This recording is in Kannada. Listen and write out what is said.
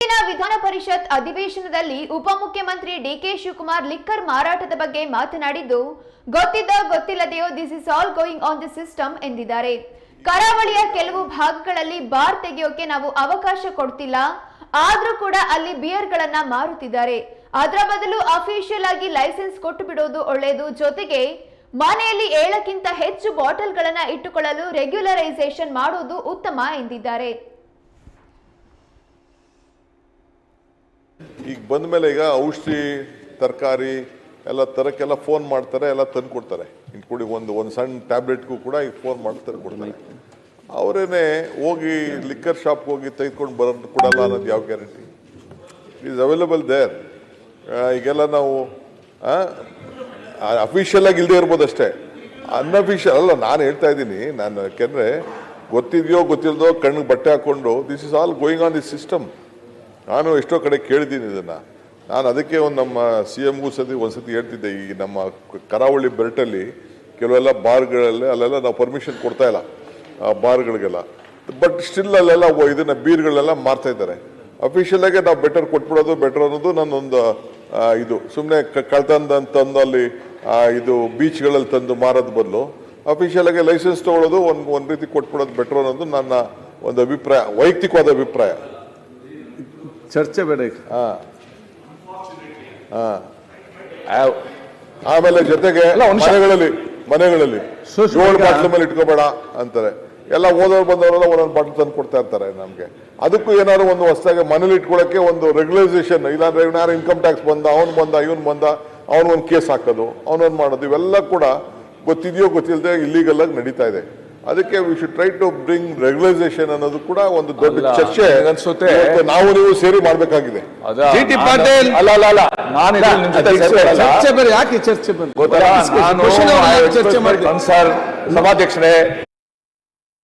ಇಂದಿನ ವಿಧಾನ ಪರಿಷತ್ ಅಧಿವೇಶನದಲ್ಲಿ ಉಪಮುಖ್ಯಮಂತ್ರಿ ಡಿಕೆ ಶಿವಕುಮಾರ್ ಲಿಕ್ಕರ್ ಮಾರಾಟದ ಬಗ್ಗೆ ಮಾತನಾಡಿದ್ದು, ಗೊತ್ತಿದ್ದ ಗೊತ್ತಿಲ್ಲದೆಯೋ this is all going on the system ಎಂದಿದ್ದಾರೆ. ಕರಾವಳಿಯ ಕೆಲವು ಭಾಗಗಳಲ್ಲಿ ಬಾರ್ ತೆಗೆಯೋಕೆ ನಾವು ಅವಕಾಶ ಕೊಡ್ತಿಲ್ಲ. ಆದ್ರೂ ಕೂಡ ಅಲ್ಲಿ ಬಿಯರ್ ಬಿಯರ್ಗಳನ್ನ ಮಾರುತ್ತಿದ್ದಾರೆ. ಅದರ ಬದಲು ಅಫಿಷಿಯಲ್ ಆಗಿ ಲೈಸೆನ್ಸ್ ಕೊಟ್ಟು ಬಿಡೋದು ಒಳ್ಳೆಯದು ಜೊತೆಗೆ, ಮನೆಯಲ್ಲಿ ಏಳಕ್ಕಿಂತ ಹೆಚ್ಚು ಬಾಟಲ್ಗಳನ್ನ ಇಟ್ಟುಕೊಳ್ಳಲು ರೆಗ್ಯುಲರೈಸೇಷನ್ ಮಾಡೋದು ಉತ್ತಮ ಎಂದಿದ್ದಾರೆ. ಈಗ ಬಂದ ಮೇಲೆ ಈಗ ಔಷಧಿ, ತರಕಾರಿ, ಎಲ್ಲ ತರಕ್ಕೆಲ್ಲ ಫೋನ್ ಮಾಡ್ತಾರೆ, ಎಲ್ಲ ತಂದು ಕೊಡ್ತಾರೆ. ಇನ್ಕೊಡಿ ಒಂದು ಒಂದು ಸಣ್ಣ ಟ್ಯಾಬ್ಲೆಟ್ಗೂ ಕೂಡ ಈಗ ಫೋನ್ ಮಾಡಿ ತಂದು ಕೊಡ್ತಾರೆ. ಅವರೇನೆ ಹೋಗಿ ಲಿಕ್ಕರ್ ಶಾಪ್ಗೆ ಹೋಗಿ ತೆಗೆದುಕೊಂಡು ಬರೋದು ಕೊಡಲ್ಲ ಅನ್ನೋದು ಯಾವ ಗ್ಯಾರಂಟಿ ಈಸ್ ಅವೈಲೇಬಲ್ ದೇರ್ ಈಗೆಲ್ಲ ನಾವು ಅಫಿಷಿಯಲ್ ಆಗಿ ಇಲ್ಲದೆ ಇರ್ಬೋದು ಅಷ್ಟೇ. ಅನ್ಅಫಿಷಿಯಲ್ ಅಲ್ಲ, ನಾನು ಹೇಳ್ತಾ ಇದ್ದೀನಿ, ನಾನು ಯಾಕೆಂದರೆ ಗೊತ್ತಿದೆಯೋ ಗೊತ್ತಿಲ್ಲದೋ ಕಣ್ಣಿಗೆ ಬಟ್ಟೆ ಹಾಕ್ಕೊಂಡು this is all going on this system ನಾನು ಎಷ್ಟೋ ಕಡೆ ಕೇಳಿದ್ದೀನಿ ಇದನ್ನು. ನಾನು ಅದಕ್ಕೆ ಒಂದು ನಮ್ಮ ಸಿ ಎಮ್ಗೂ ಸತಿ ಒಂದ್ಸತಿ ಹೇಳ್ತಿದ್ದೆ, ಈ ನಮ್ಮ ಕರಾವಳಿ ಬೆಲ್ಟಲ್ಲಿ ಕೆಲವೆಲ್ಲ ಬಾರ್ಗಳಲ್ಲಿ ಅಲ್ಲೆಲ್ಲ ನಾವು ಪರ್ಮಿಷನ್ ಕೊಡ್ತಾ ಇಲ್ಲ, ಆ ಬಾರ್ಗಳಿಗೆಲ್ಲ. ಬಟ್ ಸ್ಟಿಲ್ ಅಲ್ಲೆಲ್ಲ ಇದನ್ನು ಬೀರ್ಗಳೆಲ್ಲ ಮಾರ್ತಾ ಇದ್ದಾರೆ. ಅಫಿಷಿಯಲ್ ಆಗಿ ನಾವು ಬೆಟರ್ ಕೊಟ್ಬಿಡೋದು ಬೆಟರ್ ಅನ್ನೋದು ನನ್ನೊಂದು ಇದು. ಸುಮ್ಮನೆ ಕಳ್ತಂದ ತಂದು ಅಲ್ಲಿ ಇದು ಬೀಚ್ಗಳಲ್ಲಿ ತಂದು ಮಾರೋದು ಬದಲು. ಅಫಿಷಿಯಲ್ ಆಗಿ ಲೈಸೆನ್ಸ್ ತೊಗೊಳ್ಳೋದು ಒಂದು ಒಂದು ರೀತಿ ಕೊಟ್ಬಿಡೋದು ಬೆಟರ್ ಅನ್ನೋದು ನನ್ನ ಒಂದು ಅಭಿಪ್ರಾಯ, ವೈಯಕ್ತಿಕವಾದ ಅಭಿಪ್ರಾಯ. ಚರ್ಚೆ ಬೇಡ ಈಗ. ಆ- ಆಮೇಲೆ ಜೊತೆಗೆ ಮನೆಗಳಲ್ಲಿ ಮನೆಗಳಲ್ಲಿ. ಏಳು ಈಗ- ಮೇಲೆ ಇಟ್ಕೋಬೇಡ ಅಂತಾರೆ. ಎಲ್ಲ ಓದೋರು ಬಂದವರೆಲ್ಲ ಒಂದೊಂದು ಬಾಟ್ಲ್ ತಂದು ಕೊಡ್ತಾ ಇರ್ತಾರೆ ನಮಗೆ. ಅದಕ್ಕೂ ಏನಾದ್ರು ಒಂದು ಹೊಸದಾಗಿ ಮನೇಲಿ ಇಟ್ಕೊಳ್ಳೋಕೆ ಒಂದು ರೆಗ್ಯುಲೈಸೇಷನ್ ಇಲ್ಲಾಂದ್ರೆ ಇವನಾರು ಇನ್ಕಮ್ ಟ್ಯಾಕ್ಸ್ ಬಂದ ಅವ್ನು ಬಂದ ಇವನ್ ಬಂದ ಅವನು ಒಂದು ಕೇಸ್ ಹಾಕೋದು ಅವನೊಂದು ಮಾಡೋದು ಇವೆಲ್ಲ ಕೂಡ ಗೊತ್ತಿದೆಯೋ ಗೊತ್ತಿಲ್ಲದೆ ಇಲ್ಲಿಗೆಲ್ಲ ಆಗಿ ನಡೀತಾ ಇದೆ. ಅದಕ್ಕೆ we should try to bring regularisation ಅನ್ನೋದು ಕೂಡ ಒಂದು ದೊಡ್ಡ ಚರ್ಚೆ. ಅನ್ಸುತ್ತೆ? ನಾವು ನೀವು ಸೇರಿ ಮಾಡ್ಬೇಕಾಗಿದೆ. ಟಿ ಪಾಟೀಲ್. ಅಲ್ಲ ಅಲ್ಲ ಅಲ್ಲ. ನಾನು. ಚರ್ಚೆ ಬೇರೆ ಯಾಕೆ ಚರ್ಚೆ ಮಾಡಿ ಸಭಾಧ್ಯಕ್ಷರೇ